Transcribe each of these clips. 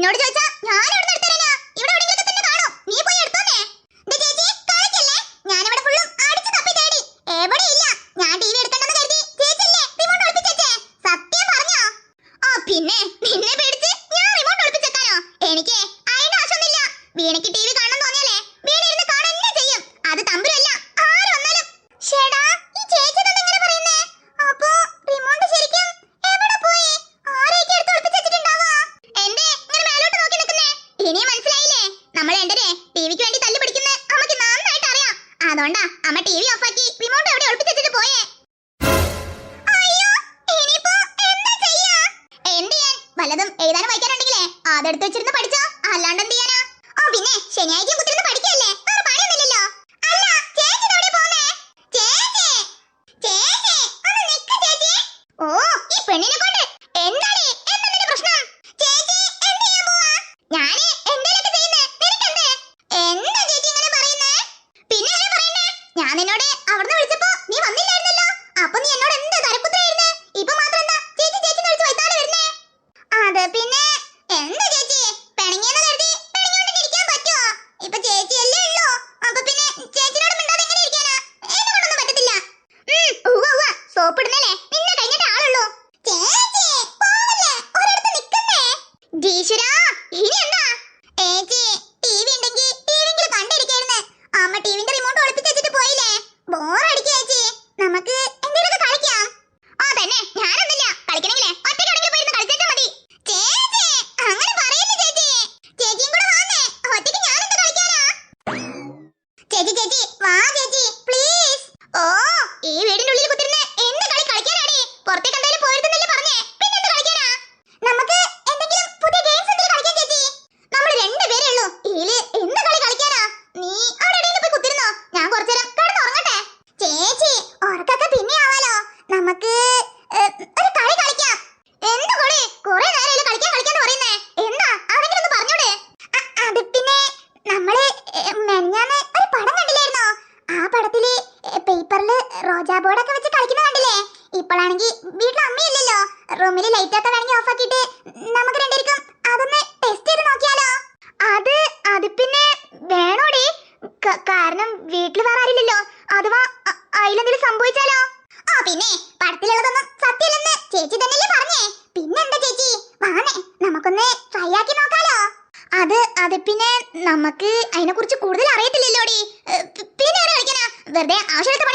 നിന്നോട് ചോദിച്ചാ ഞാൻ എവിടെ നിർത്തരാനാ ഇവിടെ എവിടെയെങ്കിലും തന്നെ കാണോ. നീ പോയി എടുത്തോന്നേ. ദേ ചേച്ചി കളിക്കല്ലേ? ഞാൻ ഇവിടെ ഫുള്ളും അടിച്ചു തപ്പി തേടി. എവിടെ ഇല്ല. ഞാൻ ടിവി എടുക്കണ്ടെന്ന് കരുതി ചേച്ചല്ലേ റിമോട്ട് ഒളിപ്പിച്ചേ സത്യം പറഞ്ഞോ? ആ പിന്നെ നിന്നെ പേടിച്ച് ഞാൻ റിമോട്ട് ഒളിപ്പിച്ചേക്കാനോ? എനിക്ക് ഇനി മനസ്സിലായില്ലേ? നമ്മൾ രണ്ടരെ ടിവിക്ക് വേണ്ടി തല്ലു പിടിക്കുന്നത് അമ്മയ്ക്ക് നന്നായിട്ട് അറിയാം. അതുകൊണ്ടാ അമ്മ ടിവി ഓഫാക്കി റിമോട്ട് എവിടെ ഒളിപ്പിച്ചു വെച്ചിട്ട് പോയേ? അയ്യോ ഇനിയിപ്പോ എന്താ ചെയ്യാ? എന്ത് ചെയ്യാൻ? വല്ലതും എഴുതാനും വായിക്കാനുണ്ടെങ്കിലേ. അതെടുത്ത് വെച്ചിരുന്ന് പഠിച്ചോ. അല്ലാണ്ട് എന്ത് ചെയ്യാനാ? ആ പിന്നെ ശനിയാഴ്ച കുത്തിരുന്ന് ഞാൻ നിന്നോട് അവിടുന്ന് വിളിച്ച റൂമിൽ ലൈറ്റ് ഒക്കെ വേണമെങ്കിൽ ഓഫ് ആക്കിയിട്ട് നമുക്ക് രണ്ടിരിക്കും അതൊന്ന് ടെസ്റ്റ് ചെയ്ത് നോക്കിയാലോ? അത് അത് പിന്നെ വേണോടി. കാരണം വീട്ടിൽ വേറെ ആരില്ലല്ലോ. അഥവാ അതിലെന്തെങ്കിലും സംഭവിച്ചാലോ? ആ പിന്നെ പടത്തിലുള്ളതൊന്നും സത്യമല്ലെന്ന് ചേച്ചി തന്നെയല്ലേ പറഞ്ഞേ. പിന്നെന്താ ചേച്ചി? വാങ്ങേ നമുക്കൊന്ന് ട്രൈ ആക്കി നോക്കാലോ. അത് അത് പിന്നെ നമുക്ക് അതിനെ കുറിച്ച് കൂടുതൽ അറിയത്തില്ലല്ലോടി. പിന്നെ വെറുതെ ആവശ്യമെടുത്ത്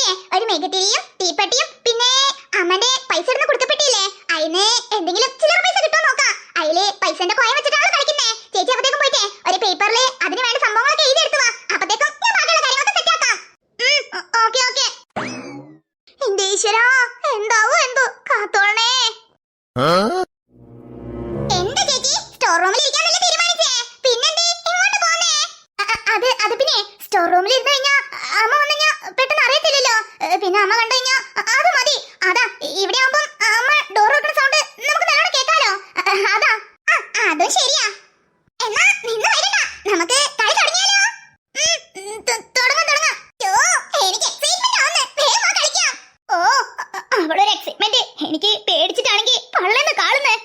കുട്ടിയെ ഒരു മെഴുകുതിരിയും തീപ്പെട്ടിയും പിന്നെ അമ്മന്റെ പൈസ ഇടുന്ന കൊടുക്കപ്പെട്ടില്ലേ? അതിന് എന്തെങ്കിലും ചില പൈസ കിട്ടുമോ നോക്കാം. അതിൽ പൈസന്റെ കോയ വെച്ചിട്ടാണ് കളിക്കുന്നേ. ചേച്ചി അപ്പത്തേക്കും പോയിട്ടേ ഒരു പേപ്പറിൽ അതിന് വേണ്ട സംഭവങ്ങളൊക്കെ എഴുതി എടുത്തു അപ്പത്തേക്കും ഞാൻ ബാക്കിയുള്ള കാര്യങ്ങളൊക്കെ സെറ്റ് ആക്കാം. Okay okay. എന്റെ ഈശ്വരാ? എന്താവോ എന്തോ? കാത്തോളണേ. പിന്നെ അമ്മ കണ്ടു കഴിഞ്ഞാ അത് മതി. അതാ ഇവിടെ ആവുമ്പം അമ്മ ഡോർ തുറക്കുന്ന സൗണ്ട് നമുക്ക് നല്ലോണം കേൾക്കാലോ അതാ. അതും ശരിയാ. എന്നാ നിന്ന് വരണ്ട. നമുക്ക് കളി തുടങ്ങിയാലോ? തുടങ്ങാം തുടങ്ങാം. ഓ എനിക്ക് എക്സൈറ്റ്മെന്റ് ആവുന്നു. വേഗം കളിക്കാം. ഓ അവിടെ എക്സൈറ്റ്മെന്റ് എനിക്ക് പേടിച്ചിട്ടാണെങ്കിൽ പള്ളേന്ന് കാണുന്നേ.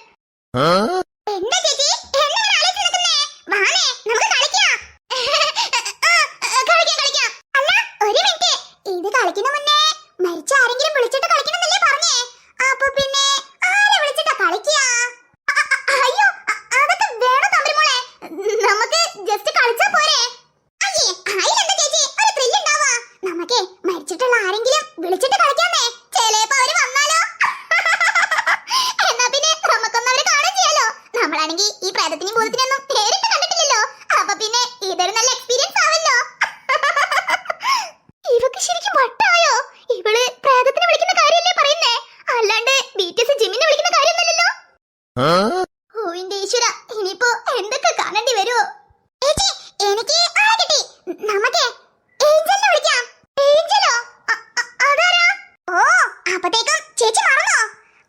പ്രേതത്തിനും ഭൂതത്തിനൊന്നും നേരിട്ട് കണ്ടിട്ടില്ലല്ലോ. അപ്പൊ പിന്നെ ഇതൊരു നല്ല എക്സ്പീരിയൻസ് ആവല്ലോ ഇവക്ക് ശരിക്കും വട്ടായോ? ഇവൾ പ്രേതത്തിനെ വിളിക്കുന്ന കാര്യമല്ലേ പറയുന്നേ? അല്ലാണ്ട് ബിറ്റിഎസ് ജിമ്മിനെ വിളിക്കുന്ന കാര്യമൊന്നുമല്ലല്ലോ. ഓ എന്റെ ഈശ്വര ഇനിയിപ്പോ എന്തൊക്കെ കാണേണ്ടി വരുമോ എനിക്ക് നമുക്ക് ഏഞ്ചലിനെ വിളിക്കാം. ഏഞ്ചലോ? അതാരാ? ഓ അപ്പത്തേക്കും ചേച്ചി മറന്നോ?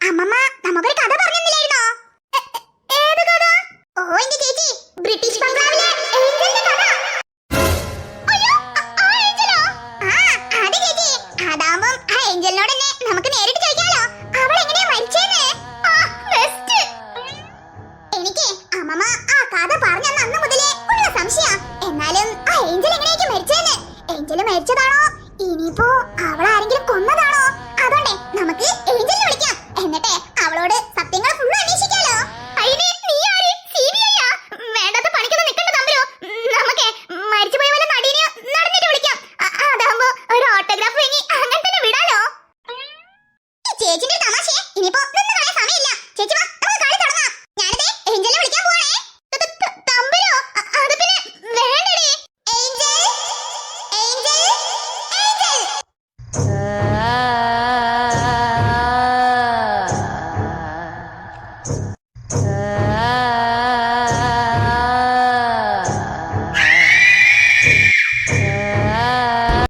അമ്മമ്മ നമുക്കൊരു കഥ